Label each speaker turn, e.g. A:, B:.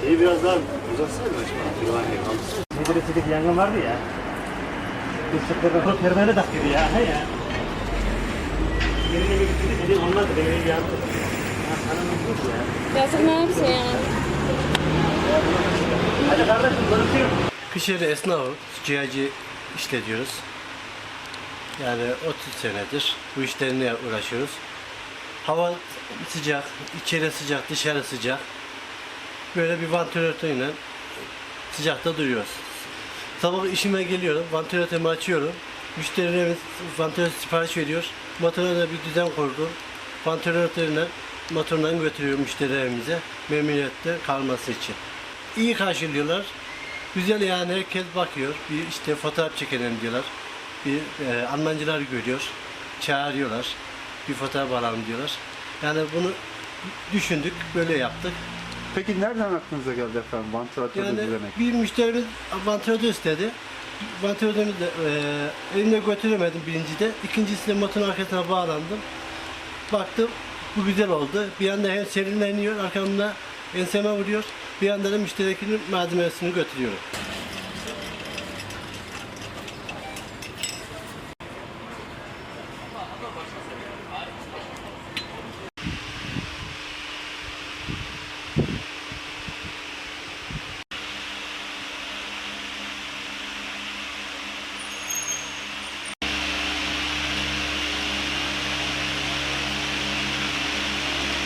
A: Şeyi biraz daha uzatsana acaba? Güvenlik alsın.
B: Medresedeki yangın vardı ya. Kırşıklarına o pervane taktıydı ya. He ya. Dedi. Beni bir yandı. Ha sana ne oldu ya?
C: Ya sen ne yapıyorsun ya?
B: Hadi kardeşim konuşuyorum.
D: Kışeri esnafı, ciğerci işletiyoruz. Yani 30 senedir bu işlerine uğraşıyoruz. Hava sıcak, içeri sıcak, dışarı sıcak. Böyle bir vantilatörle sıcakta duruyoruz. Sabah işime geliyorum, vantilatörümü açıyorum. Müşterilerimiz vantilatör sipariş veriyor. Motora da bir düzen kurdum. Vantilatörle motorundan götürüyorum müşterilerimize memnuniyetle kalması için. İyi karşılıyorlar. Güzel yani herkes bakıyor. Bir işte fotoğraf çekelim diyorlar. Bir e, Almancılar görüyor. Çağırıyorlar. Bir fotoğraf alalım diyorlar. Yani bunu düşündük, böyle yaptık.
A: Peki nereden aklınıza geldi efendim vantilatörü
D: Yani
A: düzlemek?
D: bir müşterimiz vantilatör istedi. Vantilatörümü de e, elimle götüremedim birincide. İkincisinde motorun arkasına bağlandım. Baktım bu güzel oldu. Bir anda hem serinleniyor arkamda enseme vuruyor. Bir anda da müşterekinin malzemesini götürüyorum. Ama başka.